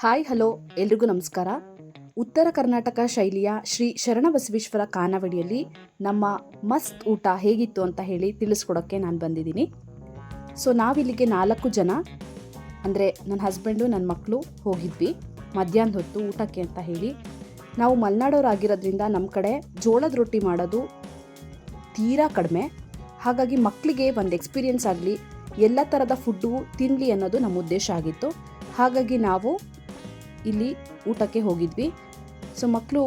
Hi, hello. ಎಲ್ರಿಗೂ ನಮಸ್ಕಾರ. ಉತ್ತರ ಕರ್ನಾಟಕ ಶೈಲಿಯ ಶ್ರೀ ಶರಣಬಸವೇಶ್ವರ ಕಾನವಡಿಯಲ್ಲಿ ನಮ್ಮ ಮಸ್ತ್ ಊಟ ಹೇಗಿತ್ತು ಅಂತ ಹೇಳಿ ತಿಳಿಸ್ಕೊಡೋಕ್ಕೆ ನಾನು ಬಂದಿದ್ದೀನಿ. ಸೊ ನಾವಿಲ್ಲಿಗೆ ನಾಲ್ಕು ಜನ, ಅಂದರೆ ನನ್ನ ಹಸ್ಬೆಂಡು ನನ್ನ ಮಕ್ಕಳು ಹೋಗಿದ್ವಿ. ಮಧ್ಯಾಹ್ನ ಹೊತ್ತು ಊಟಕ್ಕೆ ಅಂತ ಹೇಳಿ. ನಾವು ಮಲೆನಾಡೋರಾಗಿರೋದ್ರಿಂದ ನಮ್ಮ ಕಡೆ ಜೋಳದ ರೊಟ್ಟಿ ಮಾಡೋದು ತೀರಾ ಕಡಿಮೆ. ಹಾಗಾಗಿ ಮಕ್ಕಳಿಗೆ ಒಂದು ಎಕ್ಸ್ಪೀರಿಯನ್ಸ್ ಆಗಲಿ, ಎಲ್ಲ ಥರದ ಫುಡ್ಡು ತಿನ್ನಲಿ ಅನ್ನೋದು ನಮ್ಮ ಉದ್ದೇಶ ಆಗಿತ್ತು. ಹಾಗಾಗಿ ನಾವು ಇಲ್ಲಿ ಊಟಕ್ಕೆ ಹೋಗಿದ್ವಿ. ಸೊ ಮಕ್ಕಳು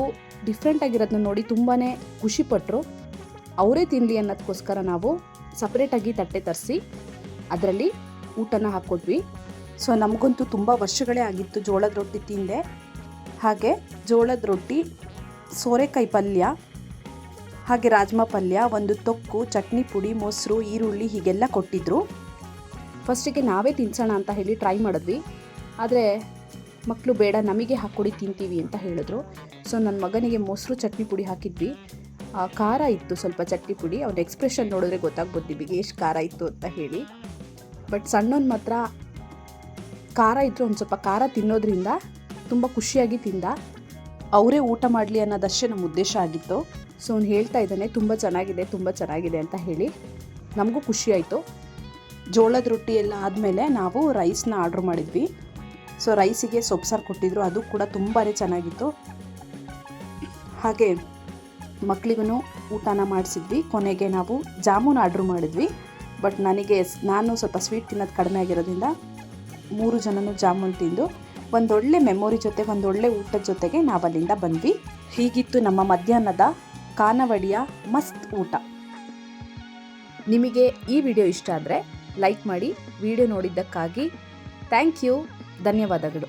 ಡಿಫ್ರೆಂಟ್ ಆಗಿರೋದನ್ನ ನೋಡಿ ತುಂಬಾ ಖುಷಿಪಟ್ಟರು ಅವರೇ ತಿನ್ನಲಿ ಅನ್ನೋದಕ್ಕೋಸ್ಕರ ನಾವು ಸಪ್ರೇಟಾಗಿ ತಟ್ಟೆ ತರಿಸಿ ಅದರಲ್ಲಿ ಊಟನ ಹಾಕ್ಕೊಟ್ವಿ. ಸೊ ನಮಗಂತೂ ತುಂಬ ವರ್ಷಗಳೇ ಆಗಿತ್ತು ಜೋಳದ ರೊಟ್ಟಿ ತಿಂದೆ. ಹಾಗೆ ಜೋಳದ ರೊಟ್ಟಿ, ಸೋರೆಕಾಯಿ ಪಲ್ಯ, ಹಾಗೆ ರಾಜ್ಮಾ ಪಲ್ಯ, ಒಂದು ತೊಕ್ಕು, ಚಟ್ನಿ ಪುಡಿ, ಮೊಸರು, ಈರುಳ್ಳಿ ಹೀಗೆಲ್ಲ ಕೊಟ್ಟಿದ್ದರು ಫಸ್ಟಿಗೆ ನಾವೇ ತಿನ್ಸೋಣ ಅಂತ ಹೇಳಿ ಟ್ರೈ ಮಾಡಿದ್ವಿ. ಆದರೆ ಮಕ್ಕಳು ಬೇಡ, ನಮಗೆ ಹಾಕ್ಕೊಡಿ, ತಿಂತೀವಿ ಅಂತ ಹೇಳಿದ್ರು. ಸೊ ನನ್ನ ಮಗನಿಗೆ ಮೊಸರು ಚಟ್ನಿ ಪುಡಿ ಹಾಕಿದ್ವಿ. ಖಾರ ಇತ್ತು ಸ್ವಲ್ಪ ಚಟ್ನಿ ಪುಡಿ. ಅವ್ನ ಎಕ್ಸ್ಪ್ರೆಷನ್ ನೋಡಿದ್ರೆ ಗೊತ್ತಾಗ್ಬೋದು ನಿಮಗೆ ಎಷ್ಟು ಖಾರ ಇತ್ತು ಅಂತ ಹೇಳಿ. ಬಟ್ ಸಣ್ಣವನ್ ಮಾತ್ರ ಖಾರ ಇದ್ದರೂ ಒಂದು ಸ್ವಲ್ಪ ಖಾರ ತಿನ್ನೋದ್ರಿಂದ ತುಂಬ ಖುಷಿಯಾಗಿ ತಿಂದ. ಅವರೇ ಊಟ ಮಾಡಲಿ ಅನ್ನೋದಷ್ಟೇ ನಮ್ಮ ಉದ್ದೇಶ ಆಗಿತ್ತು. ಸೊ ಅವ್ನು ಹೇಳ್ತಾ ಇದ್ದಾನೆ, ತುಂಬ ಚೆನ್ನಾಗಿದೆ ತುಂಬ ಚೆನ್ನಾಗಿದೆ ಅಂತ ಹೇಳಿ. ನಮಗೂ ಖುಷಿಯಾಯಿತು ಜೋಳದ ರೊಟ್ಟಿ ಎಲ್ಲ ಆದಮೇಲೆ ನಾವು ರೈಸ್ನ ಆರ್ಡ್ರ್ ಮಾಡಿದ್ವಿ. ಸೊ ರೈಸಿಗೆ ಸೊಪ್ಸಾರು ಕೊಟ್ಟಿದ್ರು, ಅದು ಕೂಡ ತುಂಬಾ ಚೆನ್ನಾಗಿತ್ತು. ಹಾಗೆ ಮಕ್ಕಳಿಗೂ ಊಟನ ಮಾಡಿಸಿದ್ವಿ. ಕೊನೆಗೆ ನಾವು ಜಾಮೂನ್ ಆರ್ಡ್ರ್ ಮಾಡಿದ್ವಿ. ಬಟ್ ನನಗೆ ನಾನು ಸ್ವಲ್ಪ ಸ್ವೀಟ್ ತಿನ್ನೋದು ಕಡಿಮೆ ಆಗಿರೋದ್ರಿಂದ ಮೂರು ಜನನೂ ಜಾಮೂನ್ ತಿಂದು, ಒಂದೊಳ್ಳೆ ಮೆಮೊರಿ ಜೊತೆ, ಒಂದೊಳ್ಳೆ ಊಟದ ಜೊತೆಗೆ ನಾವು ಅಲ್ಲಿಂದ ಬಂದ್ವಿ. ಹೀಗಿತ್ತು ನಮ್ಮ ಮಧ್ಯಾಹ್ನದ ಕಾನವಡಿಯ ಮಸ್ತ್ ಊಟ. ನಿಮಗೆ ಈ ವಿಡಿಯೋ ಇಷ್ಟ ಆದರೆ ಲೈಕ್ ಮಾಡಿ, ವಿಡಿಯೋ ನೋಡಿದ್ದಕ್ಕಾಗಿ ಥ್ಯಾಂಕ್ ಯು. ధన్యవాదములు